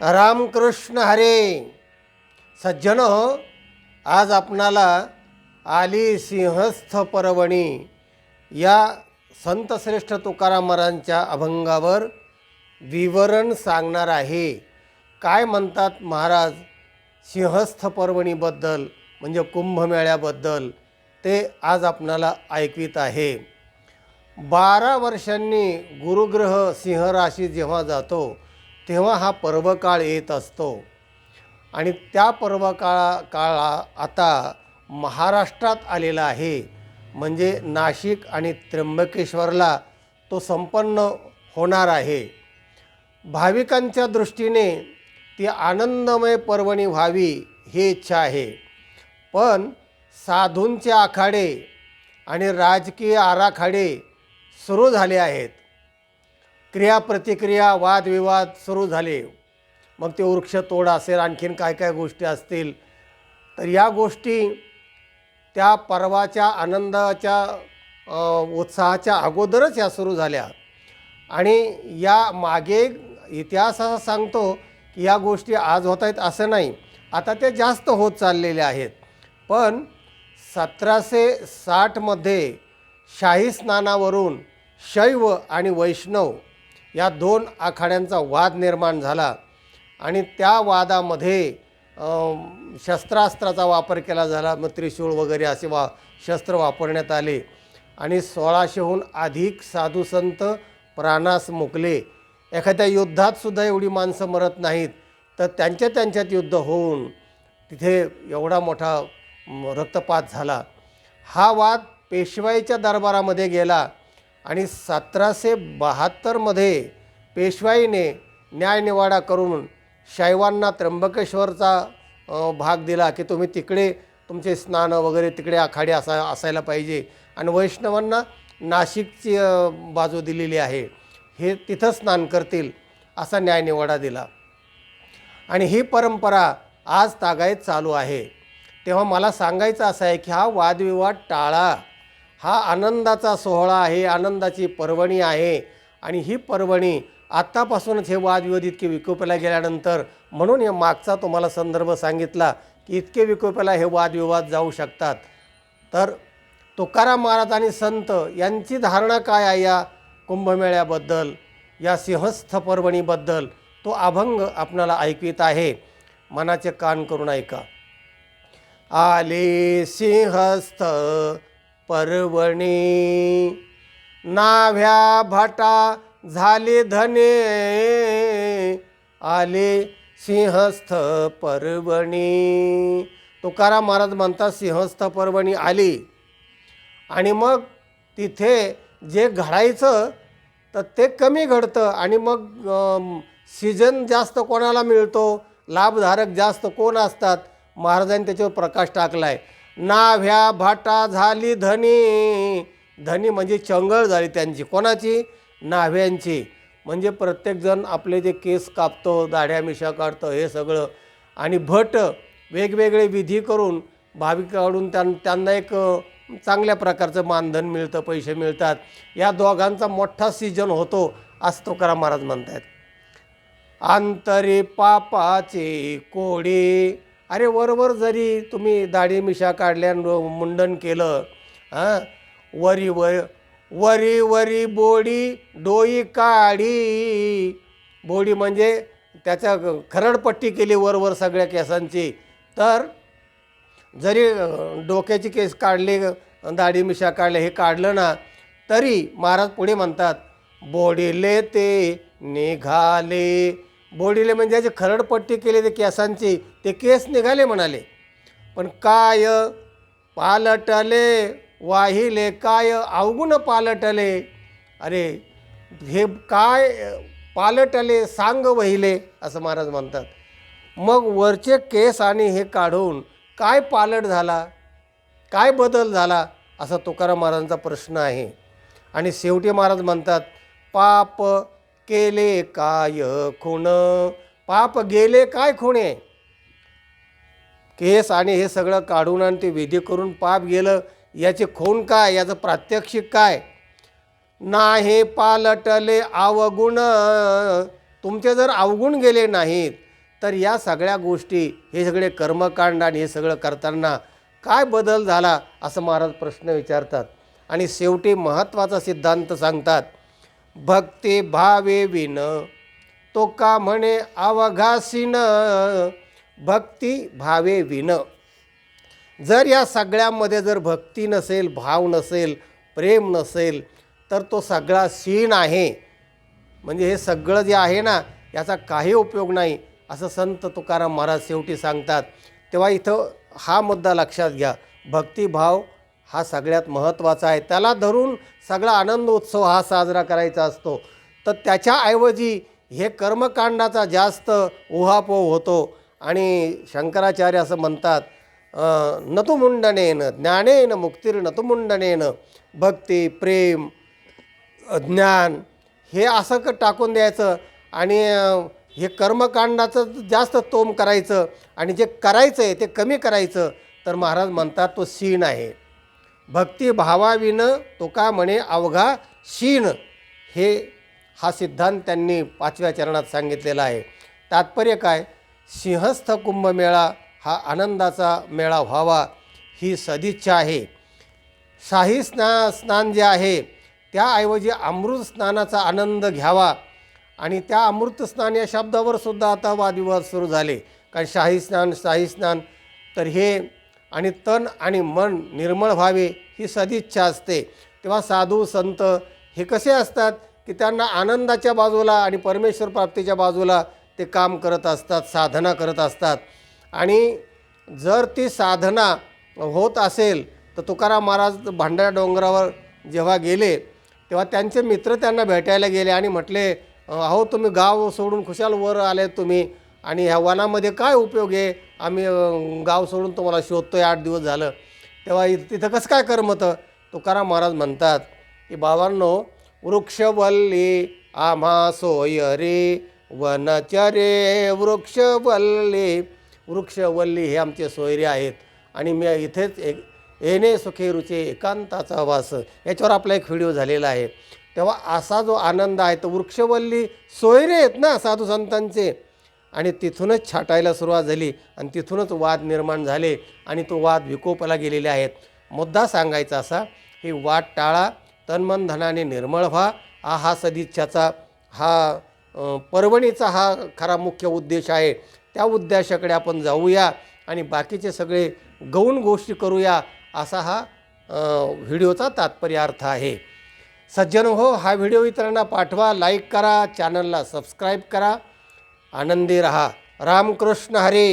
रामकृष्ण हरे. सज्जन आज आपणाला आली सिंहस्थ पर्वणी या संतश्रेष्ठ तुकाराम महाराजांच्या अभंगावर विवरण सांगणार आहे. काय म्हणतात महाराज सिंहस्थ पर्वणीबद्दल म्हणजे कुंभमेळ्याबद्दल? ते आज आपणाला ऐकवित आहे. बारा वर्षांनी गुरुग्रह सिंह राशी जेव्हा जातो तेव्हा हा पर्वकाळ येत असतो. आणि त्या पर्वकाळा काळा आता महाराष्ट्रात आलेला आहे. म्हणजे नाशिक आणि त्र्यंबकेश्वरला तो संपन्न होणार आहे. भाविकांच्या दृष्टीने ती आनंदमय पर्वणी व्हावी ही इच्छा आहे. पण साधूंचे आखाडे आणि राजकीय आराखडे सुरू झाले आहेत. क्रिया प्रतिक्रिया वादविवाद सुरू झाले. मग ते वृक्षतोड असेल आणखीन काय काय गोष्टी असतील. तर या गोष्टी त्या पर्वाच्या आनंदाच्या उत्साहाच्या अगोदरच या सुरू झाल्या. आणि या मागे इतिहास असा सांगतो की या गोष्टी आज होत आहेत असं नाही. आता ते जास्त होत चाललेल्या आहेत. पण सतराशे साठमध्ये शाही स्नानावरून शैव आणि वैष्णव या दोन आखाड्यांचा वाद निर्माण झाला आणि त्या वादामध्ये शस्त्रास्त्राचा वापर केला झाला मग त्रिशूळ वगैरे असे वा शस्त्र वापरण्यात आले. आणि सोळाशेहून अधिक साधुसंत प्राणास मुकले. एखाद्या युद्धातसुद्धा एवढी माणसं मरत नाहीत. तर त्यांच्या त्यांच्यात युद्ध होऊन तिथे एवढा मोठा रक्तपात झाला. हा वाद पेशवाईच्या दरबारामध्ये गेला. आणि सतराशे बहात्तरमध्ये पेशवाईने न्यायनिवाडा करून शैवांना त्र्यंबकेश्वरचा भाग दिला की तुम्ही तिकडे तुमचे स्नान वगैरे तिकडे आखाडे असा असायला पाहिजे. आणि वैष्णवांना नाशिकची बाजू दिलेली आहे. हे तिथं स्नान करतील असा न्यायनिवाडा दिला. आणि ही परंपरा आज तागायत चालू आहे. तेव्हा मला सांगायचं असं आहे की हा वादविवाद टाळा. हा आनंदाचा सोहळा आहे आनंदाची पर्वणी आहे. आणि ही पर्वणी आत्तापासूनच हे वादविवाद इतके विकोपाला गेल्यानंतर म्हणून या मागचा तुम्हाला संदर्भ सांगितला की इतके विकोपाला हे वादविवाद जाऊ शकतात. तर तुकाराम महाराज आणि संत यांची धारणा काय आहे या कुंभमेळ्याबद्दल या सिंहस्थ पर्वणीबद्दल? तो अभंग आपणाला ऐकवित आहे. मनाचे कान करून ऐका. आले सिंहस्थ पर्वणी. नाव्या भाटा झाले धने. आले सिंहस्थ पर्वणी. तुकाराम महाराज म्हणतात सिंहस्थ पर्वणी आली. आणि मग तिथे जे घडायचं तर ते कमी घडतं. आणि मग सीजन जास्त कोणाला मिळतो लाभधारक जास्त कोण असतात महाराजांनी त्याच्यावर प्रकाश टाकला आहे नाव्या भाटा झाली धनी. धनी म्हणजे चंगळ झाली त्यांची. कोणाची? नाव्यांची. म्हणजे प्रत्येकजण आपले जे केस कापतो दाढ्या मिशा काढतो हे सगळं. आणि भट वेगवेगळे विधी करून भाविकाकडून त्यां त्यांना एक चांगल्या प्रकारचं मानधन मिळतं पैसे मिळतात. या दोघांचा मोठा सीजन होतो असं तुकाराम महाराज आहेत आंतरि पापाचे कोडे अरे वरवर जरी तुम्ही दाढी मिशा काढल्या मुंडन केलं हां? वरी वर वरी वरी बोडी डोई काढी. बोडी म्हणजे त्याच्या खरडपट्टी केली वरवर सगळ्या केसांची. तर जरी डोक्याचे डोक्याची केस काढले दाढी मिशा काढले हे काढलं ना तरी महाराज पुढे म्हणतात बोडीले ते निघाले बोडीले म्हणजे जे खरडपट्टी केली ते केसांची ते केस निघाले म्हणाले. पण काय पालटले वाहिले काय अवगुण पालटले. अरे हे काय पालटले सांग वहिले असं महाराज म्हणतात. मग वरचे केस आणि हे काढून काय पालट झाला? काय बदल झाला? असा तुकाराम महाराजांचा प्रश्न आहे. आणि शेवटी महाराज म्हणतात पाप केले काय खूण पाप गेले काय खुणे केस आणि हे सगळं काढून आणि ते विधी करून पाप गेलं याचे खून काय? याचं प्रात्यक्षिक काय? नाही पालटले अवगुण. तुमचे जर अवगुण गेले नाहीत तर या सगळ्या गोष्टी हे सगळे कर्मकांड आणि हे सगळं करताना काय बदल झाला? असं महाराज प्रश्न विचारतात. आणि शेवटी महत्त्वाचा सिद्धांत सांगतात भक्ती भावे विन. तो का म्हणे अवघासीन? भक्ती भावे विन. जर या सगळ्यामध्ये जर भक्ती नसेल भाव नसेल प्रेम नसेल तर तो सगळा शीण आहे. म्हणजे हे सगळं जे आहे ना याचा काही उपयोग नाही असं संत तुकाराम महाराज शेवटी सांगतात. तेव्हा इथं हा मुद्दा लक्षात घ्या. भक्तिभाव हा सगळ्यात महत्त्वाचा आहे. त्याला धरून सगळा आनंद उत्सव हा साजरा करायचा असतो. तर त्याच्याऐवजी हे कर्मकांडाचा जास्त उहापोह होतो आणि शंकराचार्य असं म्हणतात नतुमुंडनेन ज्ञानेन मुक्तीर नतुमुंडनेन भक्ती प्रेम ज्ञान हे असं क टाकून द्यायचं आणि हे कर्मकांडाचं जास्त तोम करायचं आणि जे करायचं आहे ते कमी करायचं. तर महाराज म्हणतात तो सीन आहे. भक्ती भावाविन तो का म्हणे अवघा शीण. हे हा सिद्धांत त्यांनी पाचव्या चरणात सांगितलेला आहे. तात्पर्य काय? सिंहस्थ कुंभमेळा हा आनंदाचा मेळा व्हावा ही सदिच्छा आहे. शाही स्ना स्नान जे आहे त्याऐवजी अमृत स्नानाचा आनंद घ्यावा. आणि त्या अमृत स्नान या शब्दावर सुद्धा आता वादविवाद सुरू झाले. कारण शाही स्नान शाही स्नान तर हे आणि तन आणि मन निर्मळ व्हावे ही सदिच्छा असते. तेव्हा साधू संत हे कसे असतात की त्यांना आनंदाच्या बाजूला आणि परमेश्वर प्राप्तीच्या बाजूला ते काम करत असतात साधना करत असतात. आणि जर ती साधना होत असेल तर तुकाराम महाराज भांडारा डोंगरावर जेव्हा गेले तेव्हा त्यांचे मित्र त्यांना भेटायला गेले आणि म्हटले अहो तुम्ही गाव सोडून खुशाल वर आले तुम्ही. आणि ह्या वनामध्ये काय उपयोग आहे? आम्ही गाव सोडून तुम्हाला शोधतो आहे आठ दिवस झालं. तेव्हा तिथं कसं काय करमतं तुकाराम महाराज म्हणतात की बाबांनो वृक्षवल्ली आम्हा सोय रे वनचरे वृक्षवल्ली वृक्षवल्ली हे आमचे सोयरे आहेत. आणि मी इथेच एक येणे सुखे रुचे एकांताचा वास. याच्यावर आपला एक व्हिडिओ झालेला आहे. तेव्हा असा जो आनंद आहे तो वृक्षवल्ली सोयरे आहेत ना साधू संतांचे. आणि तिथूनच छाटायला सुरुवात झाली आणि तिथूनच वाद निर्माण झाले आणि तो वाद विकोपाला गेलेले आहेत. मुद्दा सांगायचा असा ही वाद टाळा तन्मन धनाने निर्मळ व्हा हा हा सदिच्छाचा हा पर्वणीचा हा खरा मुख्य उद्देश आहे. त्या उद्देशाकडे आपण जाऊया आणि बाकीचे सगळे गौण गोष्टी करूया असा हा व्हिडिओचा तात्पर्य अर्थ आहे. सज्जन हो हा व्हिडिओ इतरांना पाठवा लाईक करा चॅनलला सबस्क्राईब करा. आनंदी रहा. रामकृष्ण हरी.